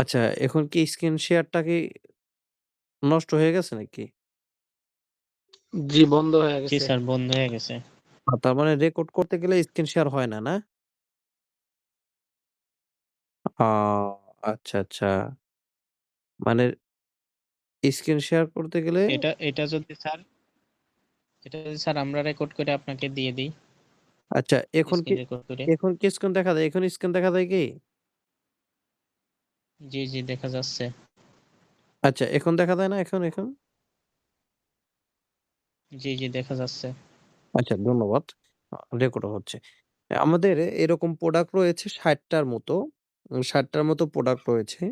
আচ্ছা, এখন কি স্ক্রিন শেয়ারটা কি নষ্ট হয়ে গেছে নাকি? জি, বন্ধ হয়ে জি গেছে। স্যার বন্ধ হয়ে গেছে। আ তার মানে রেকর্ড করতে গেলে স্ক্রিন শেয়ার হয় না, না? আচ্ছা, আচ্ছা। মানে স্ক্রিন শেয়ার করতে গেলে এটা এটা যদি স্যার এটা যদি স্যার আমরা রেকর্ড করে আপনাকে দিয়ে দিই। আচ্ছা, এখন কি স্ক্রিন রেকর্ড করে। এখন কি স্ক্রিন দেখা যায়? এখন স্ক্রিন দেখা যায় কি? জি, জি দেখা যাচ্ছে। আচ্ছা, এখন দেখা যায় না এখন, এখন? জি, জি দেখা যাচ্ছে। আচ্ছা ধন্যবাদ। আ রেকর্ডও হচ্ছে। আমাদের এরকম প্রোডাক্ট রয়েছে ৬০ টার মতো। উম ৬০ টার মতো প্রোডাক্ট রয়েছে।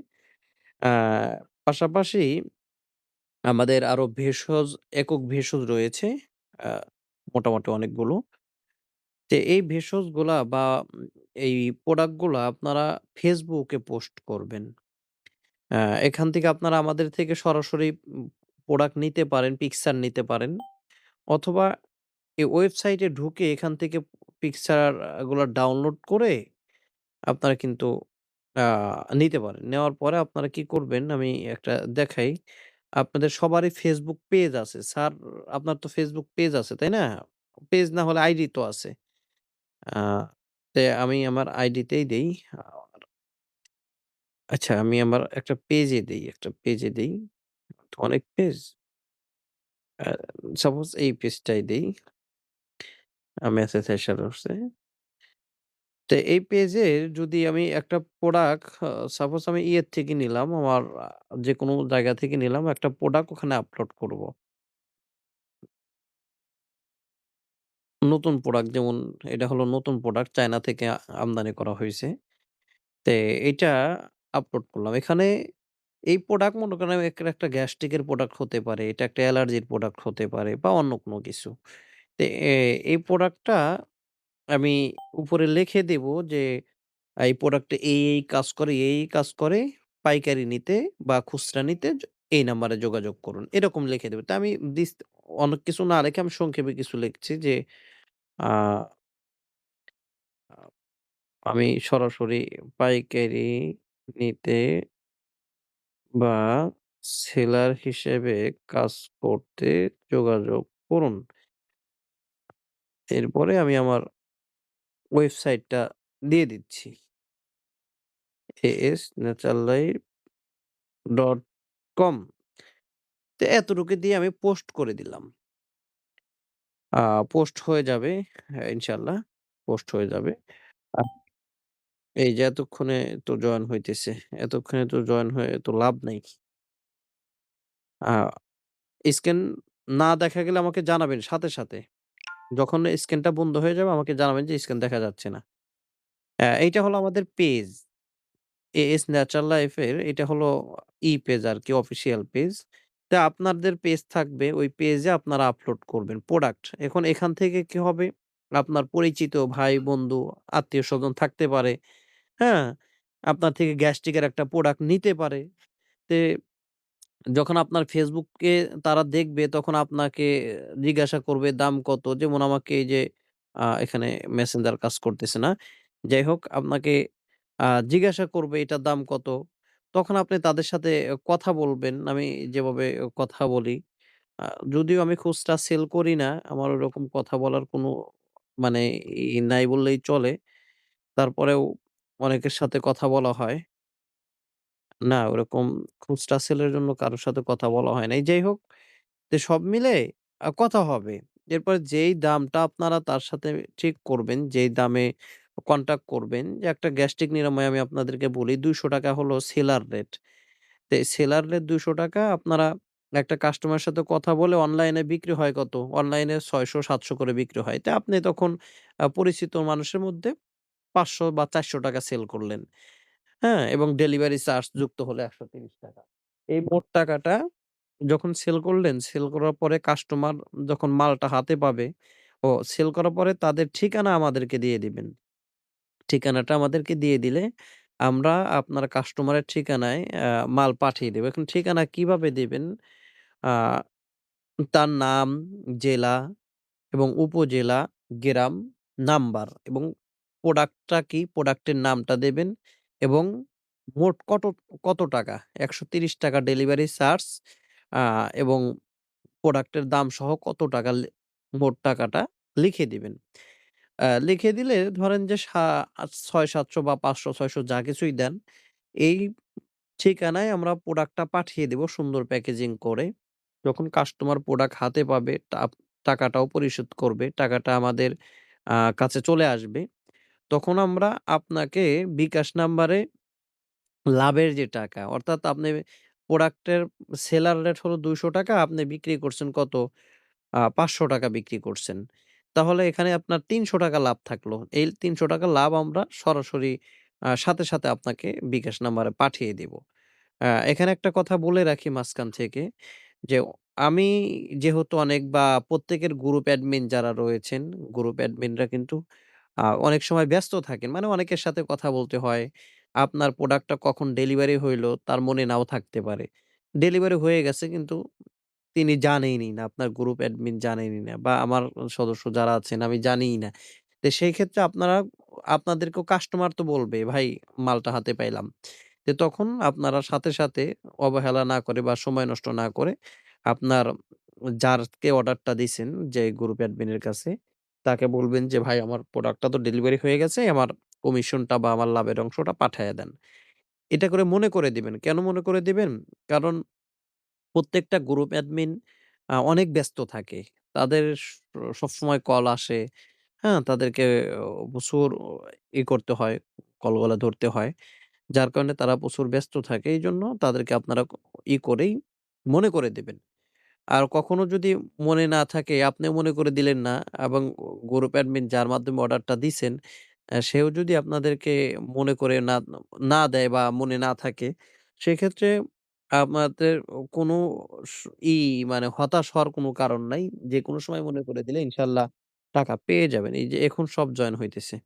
পাশাপাশি আমাদের আরও ভেষজ একক ভেষজ রয়েছে। মোটামুটি অনেকগুলো। তো এই ভেষজগুলা বা এই প্রোডাক্টগুলা আপনারা ফেসবুকে পোস্ট করবেন। এখান থেকে আপনারা আমাদের থেকে সরাসরি প্রোডাক্ট নিতে পারেন, পিকচার নিতে পারেন। অথবা এই ওয়েবসাইটে ঢুকে এখান থেকে পিকচারগুলা ডাউনলোড করে আপনারা কিন্তু নিতে পারেন। নেওয়ার পরে আপনারা কি করবেন আমি একটা দেখাই। আপনাদের সবারই ফেসবুক পেজ আছে। স্যার আপনার তো ফেসবুক পেজ আছে, তাই না? পেজ না হলে আইডি তো আছে। তে আমি আমার আইডিতেই দেই। আচ্ছা আমি আমার একটা পেজে দেই, একটা পেজে দেই। অনেক পেজ। সাপোজ এই পেজটাই দেই। আমি। তো এই পেজে যদি আমি একটা প্রোডাক্ট সাপোজ আমি ইয়ের থেকে নিলাম, আমার আ যেকোনো জায়গা থেকে নিলাম, একটা প্রোডাক্ট ওখানে আপলোড করব। নতুন প্রোডাক্ট যেমন এটা হলো নতুন প্রোডাক্ট চায়না থেকে আমদানি করা হইছে। তে এইটা আপলোড করলাম। এখানে এই প্রোডাক্ট মনে করেন একটা গ্যাস্ট্রিকের প্রোডাক্ট হতে পারে, এটা একটা অ্যালার্জির প্রোডাক্ট হতে পারে বা অন্য কোনো কিছু। তে এই প্রোডাক্টটা আমি উপরে লিখে দেব যে এই প্রোডাক্টে এই, এই কাজ করে, এই, এই কাজ করে। পাইকারি নিতে বা খুচরা নিতে এই নাম্বারে যোগাযোগ করুন। এরকম লিখে দেব। তো আমি দিস অনেক কিছু না লিখে আমি সংক্ষেপে কিছু লিখছি যে আমি সরাসরি পাইকারি নিতে বা সেলার হিসেবে কাজ করতে যোগাযোগ করুন। এরপরে আমি আমার ওয়েবসাইটটা দিয়ে দিচ্ছি। asnaturallife.com তো এতটুকু দিয়ে আমি পোস্ট করে দিলাম। পোস্ট হয়ে যাবে হ্যাঁ, ইনশাআল্লাহ পোস্ট হয়ে যাবে। এই যে এতক্ষণে তো জয়েন হইতেছে। এতক্ষণে তো জয়েন হয়ে তো লাভ নাই। স্ক্যান না দেখা গেলে আমাকে জানাবেন সাথে, সাথে। যখন স্ক্যানটা বন্ধ হয়ে যাবে আমাকে জানাবেন যে স্ক্যান দেখা যাচ্ছে না। এইটা হলো আমাদের পেজ। এএস ন্যাচারাল লাইফ এর এটা হলো ই পেজ আরকি অফিসিয়াল পেজ। তা আপনাদের পেজ থাকবে ওই পেজে আপনারা আপলোড করবেন প্রোডাক্ট। এখন এখান থেকে কি হবে? আপনার পরিচিত ভাই-বন্ধু, আত্মীয় স্বজন থাকতে পারে। হ্যাঁ? আপনার থেকে গ্যাস্ট্রিকের একটা প্রোডাক্ট নিতে পারে। তে যখন আপনার ফেসবুককে তারা দেখবে তখন আপনাকে জিজ্ঞাসা করবে দাম কত? যেমন আমাকে এই যে এখানে মেসেঞ্জার কাজ করতেছে না। যাই হোক আপনাকে জিজ্ঞাসা করবে এটার দাম কত? তখন আপনি তাদের সাথে কথা বলবেন। আমি যেভাবে কথা বলি। যদিও আমি খুচরা সেল করি না। আমার ওরকম কথা বলার কোনো মানে নাই বললেই চলে। তারপরেও অনেকের সাথে কথা বলা হয়। না, ওরকম খুচরা সেলের জন্য কারও সাথে কথা বলা হয় নাই। যাই হোক, তো সব মিলে কথা হবে। এরপরে যেই দামটা আপনারা তার সাথে ঠিক করবেন, যেই দামে কন্ট্যাক্ট করবেন যে একটা গ্যাস্ট্রিক নিরাময় আমি আপনাদেরকে বলি ৳২০০ হলো সেলার রেট। তো এই সেলার রেট ৳২০০ আপনারা একটা কাস্টমারের সাথে কথা বলে অনলাইনে বিক্রি হয় কত? অনলাইনে ৳৬০০-৭০০ করে বিক্রি হয়। তো আপনি তখন পরিচিত মানুষের মধ্যে ৳৫০০ বা ৳৪০০ সেল করলেন। হ্যাঁ? এবং ডেলিভারি চার্জ যুক্ত হলো ৳১৩০ এই মোট টাকাটা যখন সেল করলেন, সেল করার পরে কাস্টমার যখন মালটা হাতে পাবে, ও সেল করার পরে তাদের ঠিকানা আমাদেরকে দিয়ে দিবেন। ঠিকানাটা আমাদেরকে দিয়ে দিলে আমরা আপনার কাস্টমারের ঠিকানায় মাল পাঠিয়ে দেব। এখন ঠিকানা কীভাবে দিবেন? তার নাম, জেলা এবং উপজেলা, গ্রাম, নাম্বার এবং প্রোডাক্টটা কি? প্রোডাক্টের নামটা দেবেন এবং মোট কত কত টাকা? ৳১৩০ ডেলিভারি চার্জ এবং প্রোডাক্টের দাম সহ কত টাকা লে মোট টাকাটা লিখে দিবেন। লিখে দিলে ধরেন যে সা ৬০০-৭০০ বা ৫০০-৬০০ যা কিছুই দেন, এই ঠিকানায় আমরা প্রোডাক্টটা পাঠিয়ে দেব সুন্দর প্যাকেজিং করে। যখন কাস্টমার প্রোডাক্ট হাতে পাবে টাকাটাও পরিশোধ করবে। টাকাটা আমাদের কাছে চলে আসবে। তখন আমরা আপনাকে বিকাশ নাম্বারে লাভের যে টাকা অর্থাৎ আপনি প্রোডাক্টের সেলার রেট হলো ৳২০০ আপনি বিক্রি করছেন কত? আ ৳৫০০ বিক্রি করছেন। তাহলে এখানে আপনার ৳৩০০ লাভ থাকল। এই ৳৩০০ লাভ আমরা সরাসরি সাথে, সাথে আপনাকে বিকাশ নাম্বারে পাঠিয়ে দিব। এখানে একটা কথা বলে রাখি মাঝখান থেকে যে আমি যেহেতু অনেক বা প্রত্যেকের গ্রুপ অ্যাডমিন যারা রয়েছেন, গ্রুপ অ্যাডমিনরা কিন্তু অনেক সময় ব্যস্ত থাকেন। মানে অনেকের সাথে কথা বলতে হয়। আপনার প্রোডাক্টটা কখন ডেলিভারি হইল তার মনে নাও থাকতে পারে। ডেলিভারি হয়ে গেছে কিন্তু তিনি জানেনই না। আপনার গ্রুপ অ্যাডমিন জানেনই না বা আমার সদস্য যারা আছেন আমি জানিই না। তো সেই ক্ষেত্রে আপনারা আপনাদেরকেও কাস্টমার তো বলবে, "ভাই মালটা হাতে পাইলাম।" তো তখন আপনারা সাথে, সাথে অবহেলা না করে বা সময় নষ্ট না করে আপনার যারকে অর্ডারটা দিছেন যে গ্রুপ অ্যাডমিনের কাছে তাকে বলবেন যে, "ভাই আমার প্রোডাক্টটা তো ডেলিভারি হয়ে গেছে। আমার কমিশনটা বা আমার লাভের অংশটা পাঠাইয়া দেন।" এটা করে মনে করে দিবেন। কেন মনে করে দিবেন? কারণ প্রত্যেকটা গ্রুপ অ্যাডমিন অনেক ব্যস্ত থাকে। তাদের সবসময় কল আসে, হ্যাঁ? তাদেরকে প্রচুর ই করতে হয়, কলগুলা ধরতে হয়। যার কারণে তারা প্রচুর ব্যস্ত থাকে। এইজন্য তাদেরকে আপনারা ই করেই মনে করে দিবেন। আর কখনো যদি মনে না থাকে আপনিও মনে করে দিলেন না এবং গ্রুপ অ্যাডমিন যার মাধ্যমে অর্ডারটা দিছেন, সেও যদি আপনাদেরকে মনে করে না না দেয় বা মনে না থাকে, সেক্ষেত্রে আপনাদের কোনো ই মানে হতাশ হওয়ার কোনো কারণ নাই। যেকোনো সময় মনে করে দিলে ইনশাআল্লাহ টাকা পেয়ে যাবেন। এই যে এখন সব জয়েন হইতেছে।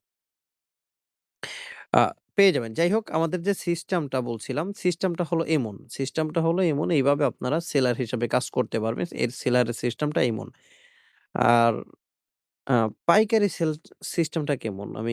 পেয়ে যাবেন। যাই হোক আমাদের যে সিস্টেমটা বলছিলাম, সিস্টেমটা হলো এমন। সিস্টেমটা হলো এমন এইভাবে আপনারা সেলার হিসাবে কাজ করতে পারবেন। এর সেলারের সিস্টেমটা এমন। আর পাইকারি সেল সিস্টেমটা কেমন? আমি